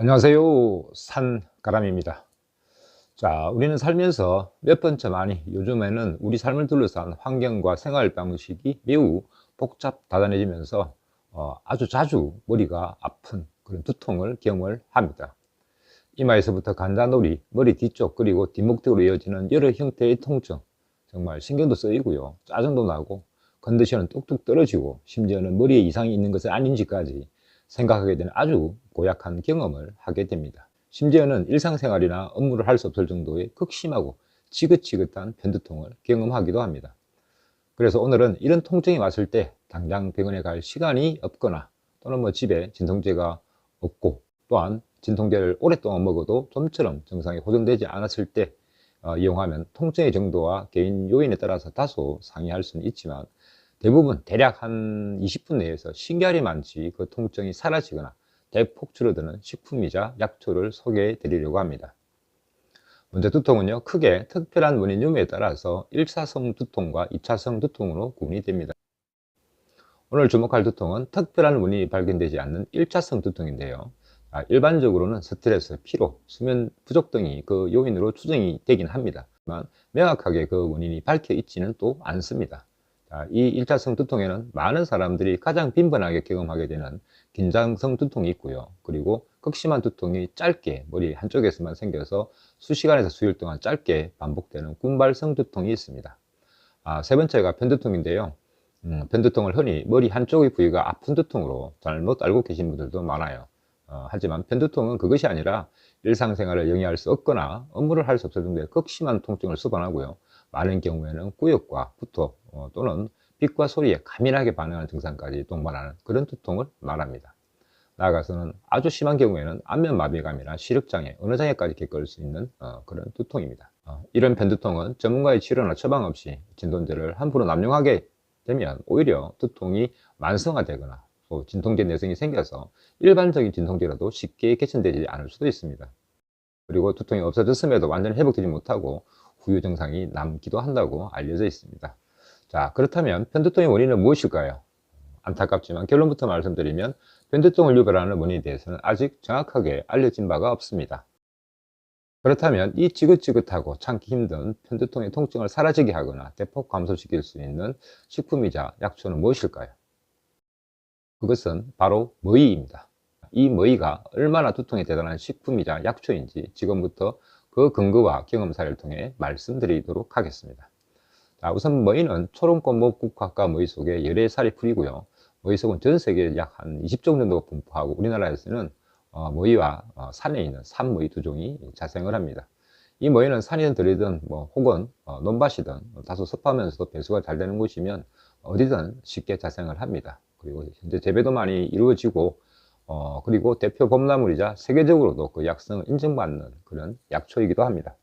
안녕하세요. 산가람입니다. 자, 우리는 살면서 몇 번째 많이 요즘에는 우리 삶을 둘러싼 환경과 생활 방식이 매우 복잡 다단해지면서 어, 아주 자주 머리가 아픈 그런 두통을 경험을 합니다. 이마에서부터 간다놀이, 머리 뒤쪽 그리고 뒷목뒤로 이어지는 여러 형태의 통증 정말 신경도 쓰이고요. 짜증도 나고 컨디션은 뚝뚝 떨어지고 심지어는 머리에 이상이 있는 것은 아닌지까지 생각하게 되는 아주 고약한 경험을 하게 됩니다. 심지어는 일상생활이나 업무를 할 수 없을 정도의 극심하고 지긋지긋한 편두통을 경험하기도 합니다. 그래서 오늘은 이런 통증이 왔을 때 당장 병원에 갈 시간이 없거나 또는 뭐 집에 진통제가 없고 또한 진통제를 오랫동안 먹어도 좀처럼 증상이 호전되지 않았을 때 어, 이용하면 통증의 정도와 개인 요인에 따라서 다소 상이할 수는 있지만 대부분 대략 한 20분 내에서 신결이 많지 그 통증이 사라지거나 대폭 줄어드는 식품이자 약초를 소개해 드리려고 합니다. 먼저 두통은요, 크게 특별한 원인 유무에 따라서 1차성 두통과 2차성 두통으로 구분이 됩니다. 오늘 주목할 두통은 특별한 원인이 발견되지 않는 1차성 두통인데요. 아, 일반적으로는 스트레스, 피로, 수면 부족 등이 그 요인으로 추정이 되긴 합니다. 만 명확하게 그 원인이 밝혀 있지는 또 않습니다. 자, 이 1차성 두통에는 많은 사람들이 가장 빈번하게 경험하게 되는 긴장성 두통이 있고요. 그리고 극심한 두통이 짧게 머리 한쪽에서만 생겨서 수시간에서 수일 동안 짧게 반복되는 군발성 두통이 있습니다. 아, 세 번째가 편두통인데요. 음, 편두통을 흔히 머리 한쪽의 부위가 아픈 두통으로 잘못 알고 계신 분들도 많아요. 어, 하지만 편두통은 그것이 아니라 일상생활을 영위할 수 없거나 업무를 할 수 없을 정도의 극심한 통증을 수반하고요. 많은 경우에는 구역과 구토 어, 또는 빛과 소리에 가민하게 반응하는 증상까지 동반하는 그런 두통을 말합니다. 나아가서는 아주 심한 경우에는 안면마비감이나 시력장애, 어느 장애까지 겪을 수 있는 어, 그런 두통입니다. 어, 이런 편두통은 전문가의 치료나 처방 없이 진통제를 함부로 남용하게 되면 오히려 두통이 만성화되거나 또 진통제 내성이 생겨서 일반적인 진통제라도 쉽게 개선되지 않을 수도 있습니다. 그리고 두통이 없어졌음에도 완전히 회복되지 못하고 후유 증상이 남기도 한다고 알려져 있습니다. 자, 그렇다면 편두통의 원인은 무엇일까요? 안타깝지만 결론부터 말씀드리면 편두통을 유발하는 원인에 대해서는 아직 정확하게 알려진 바가 없습니다. 그렇다면 이 지긋지긋하고 참기 힘든 편두통의 통증을 사라지게 하거나 대폭 감소시킬 수 있는 식품이자 약초는 무엇일까요? 그것은 바로 머위입니다. 이 머위가 얼마나 두통에 대단한 식품이자 약초인지 지금부터 그 근거와 경험 사례를 통해 말씀드리도록 하겠습니다. 자, 우선 머위는 초롱꽃목 국화과 머위 속에 열의 살이 풀이고요. 머위 속은 전 세계에 약한 20종 정도 분포하고 우리나라에서는 어, 머위와 어, 산에 있는 산머위 두 종이 자생을 합니다. 이 머위는 산이든 들이든 뭐 혹은 어, 논밭이든 다소 습하면서도 배수가 잘 되는 곳이면 어디든 쉽게 자생을 합니다. 그리고 현재 재배도 많이 이루어지고 어, 그리고 대표 봄나물이자 세계적으로도 그 약성을 인정받는 그런 약초이기도 합니다.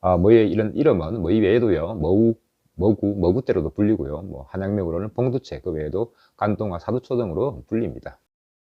아, 뭐의 이런 이름은 뭐 이 외에도요, 머우, 머구, 머구대로도 불리고요, 뭐 한약명으로는 봉두채, 그 외에도 간동화, 사두초 등으로 불립니다.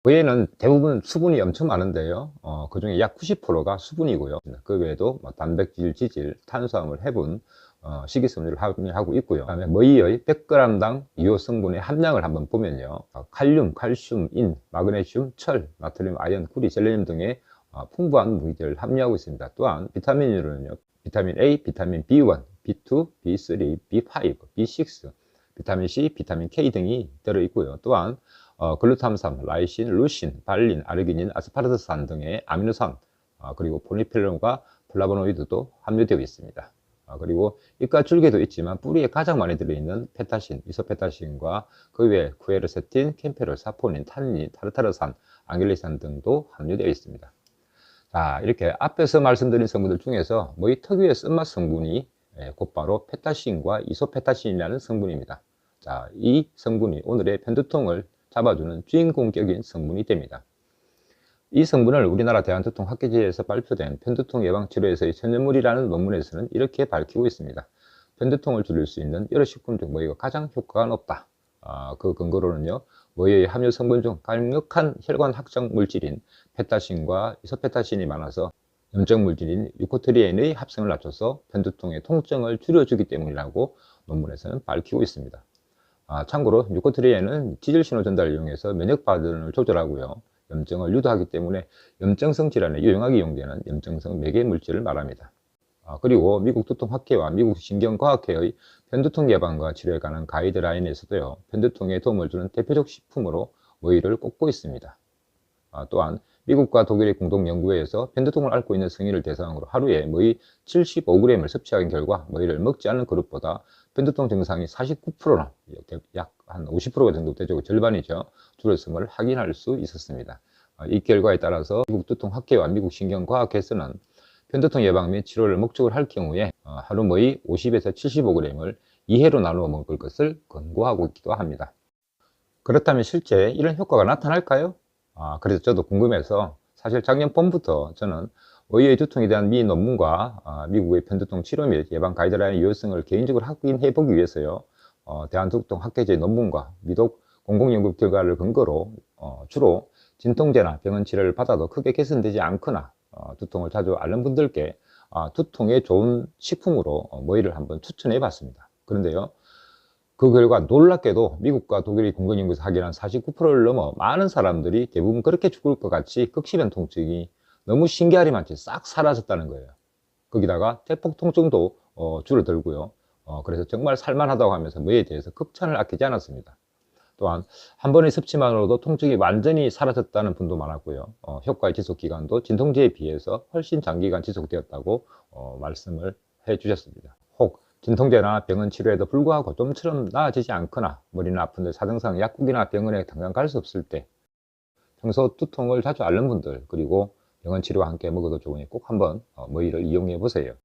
뭐에는 대부분 수분이 엄청 많은데요, 어, 그 중에 약 90%가 수분이고요. 그 외에도 뭐 단백질, 지질, 탄수화물, 해분, 어, 식이섬유를 함유하고 있고요. 그다음에 머이의 100g당 이오 성분의 함량을 한번 보면요. 어, 칼륨, 칼슘, 인, 마그네슘, 철, 나트륨, 아연, 구리, 셀레늄 등의 어, 풍부한 무기들을 함유하고 있습니다. 또한 비타민으로는요. 비타민 A, 비타민 B1, B2, B3, B5, B6, 비타민 C, 비타민 K 등이 들어있고요. 또한 어, 글루탐산, 라이신, 루신, 발린, 아르기닌, 아스파르트산 등의 아미노산, 어, 그리고 포니필름과 플라보노이드도 함유되어 있습니다. 아, 그리고 잎과 줄기도 있지만 뿌리에 가장 많이 들어있는 페타신, 이소페타신과 그 외에 쿠에르세틴, 캠페롤, 사포닌, 탄닌, 타르타르산, 앙겔리산 등도 함유되어 있습니다. 자, 이렇게 앞에서 말씀드린 성분들 중에서 뭐 이 특유의 쓴맛 성분이 예, 곧바로 페타신과 이소페타신이라는 성분입니다. 자, 이 성분이 오늘의 편두통을 잡아주는 주인공격인 성분이 됩니다. 이 성분을 우리나라 대한두통학회지에서 발표된 편두통 예방치료에서의 천연물이라는 논문에서는 이렇게 밝히고 있습니다. 편두통을 줄일 수 있는 여러 식품 중 뭐이가 가장 효과가 높다. 아, 그 근거로는요, 뭐이의 함유 성분 중 강력한 혈관 확장 물질인 페타신과 이소페타신이 많아서 염증 물질인 유코트리엔의 합성을 낮춰서 편두통의 통증을 줄여주기 때문이라고 논문에서는 밝히고 있습니다. 아, 참고로 유코트리엔은 지질 신호 전달을 이용해서 면역 반응을 조절하고요. 염증을 유도하기 때문에 염증성 질환에 유용하게 이용되는 염증성 매개 물질을 말합니다. 아, 그리고 미국 두통학회와 미국 신경과학회의 편두통 예방과 치료에 관한 가이드라인에서도요, 편두통에 도움을 주는 대표적 식품으로 모이를 꼽고 있습니다. 아, 또한 미국과 독일의 공동 연구에서 편두통을 앓고 있는 성인을 대상으로 하루에 모이 75g을 섭취한 결과 모이를 먹지 않는 그룹보다 편두통 증상이 49%나 약 한 50% 정도 되죠. 절반이죠. 줄었음을 확인할 수 있었습니다. 아, 이 결과에 따라서 미국 두통학회와 미국 신경과학회에서는 편두통 예방 및 치료를 목적으로 할 경우에 어, 하루 모이 50에서 75g을 2회로 나누어 먹을 것을 권고하고 있기도 합니다. 그렇다면 실제 이런 효과가 나타날까요? 아, 그래서 저도 궁금해서 사실 작년 봄부터 저는 의의 두통에 대한 미 논문과 아, 미국의 편두통 치료 및 예방 가이드라인 유효성을 개인적으로 확인해 보기 위해서요. 어, 대한두통 학회제 논문과 미독 공공연구 결과를 근거로 어, 주로 진통제나 병원 치료를 받아도 크게 개선되지 않거나 어, 두통을 자주 앓는 분들께 아, 두통에 좋은 식품으로 어, 모이를 한번 추천해 봤습니다. 그런데요. 그 결과 놀랍게도 미국과 독일의 공공연구에서 확인한 49%를 넘어 많은 사람들이 대부분 그렇게 죽을 것 같이 극심한 통증이 너무 신기하리만치 싹 사라졌다는 거예요. 거기다가 대폭 통증도 어, 줄어들고요. 어, 그래서 정말 살만하다고 하면서 뭐에 대해서 극찬을 아끼지 않았습니다. 또한 한 번의 섭취만으로도 통증이 완전히 사라졌다는 분도 많았고요. 어, 효과의 지속 기간도 진통제에 비해서 훨씬 장기간 지속되었다고 어, 말씀을 해 주셨습니다. 혹 진통제나 병원 치료에도 불구하고 좀처럼 나아지지 않거나 머리는 아픈데 사정상 약국이나 병원에 당장 갈 수 없을 때 평소 두통을 자주 앓는 분들 그리고 병원 치료와 함께 먹어도 좋으니 꼭 한번 어, 머리를 이용해 보세요.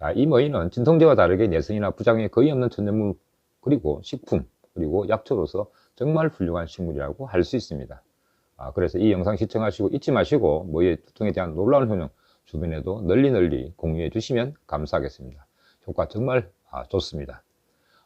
자, 이 머리는 진통제와 다르게 내성이나 부작용이 거의 없는 천연물 그리고 식품 그리고 약초로서 정말 훌륭한 식물이라고 할 수 있습니다. 아, 그래서 이 영상 시청하시고 잊지 마시고 머리의 두통에 대한 놀라운 효능 주변에도 널리 널리 공유해 주시면 감사하겠습니다. 효과 정말 아, 좋습니다.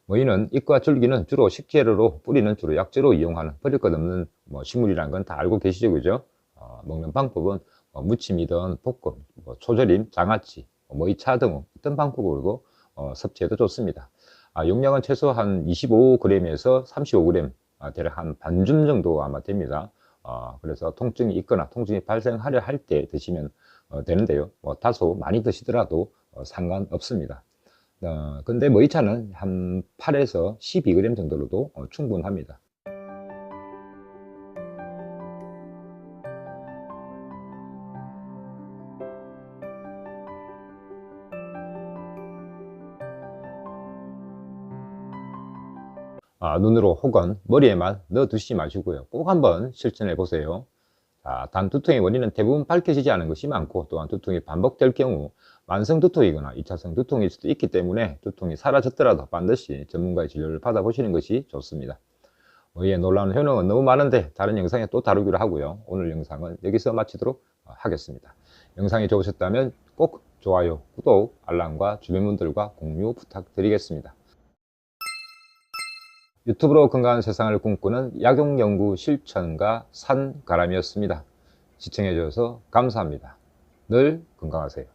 머리는 잎과 줄기는 주로 식재료로 뿌리는 주로 약재로 이용하는 버릴 것 없는 뭐 식물이라는 건 다 알고 계시죠 그죠? 어, 먹는 방법은 뭐 무침이든 볶음, 뭐 초절임, 장아찌, 머리차 등 어떤 방법으로도 어, 섭취해도 좋습니다. 아, 용량은 최소 한 25g에서 35g, 아, 대략 한 반줌 정도 아마 됩니다. 어, 그래서 통증이 있거나 통증이 발생하려 할 때 드시면 어, 되는데요. 뭐 다소 많이 드시더라도 어, 상관없습니다. 어, 근데 머리차는 한 8에서 12g 정도로도 어, 충분합니다. 아, 눈으로 혹은 머리에만 넣어 두시지 마시고요. 꼭 한번 실천해 보세요. 자, 단 두통의 원인은 대부분 밝혀지지 않은 것이 많고 또한 두통이 반복될 경우 만성 두통이거나 2차성 두통일 수도 있기 때문에 두통이 사라졌더라도 반드시 전문가의 진료를 받아보시는 것이 좋습니다. 의의 놀라운 효능은 너무 많은데 다른 영상에 또 다루기로 하고요. 오늘 영상은 여기서 마치도록 하겠습니다. 영상이 좋으셨다면 꼭 좋아요, 구독, 알람과 주변 분들과 공유 부탁드리겠습니다. 유튜브로 건강한 세상을 꿈꾸는 약용연구 실천가 산가람이었습니다. 시청해주셔서 감사합니다. 늘 건강하세요.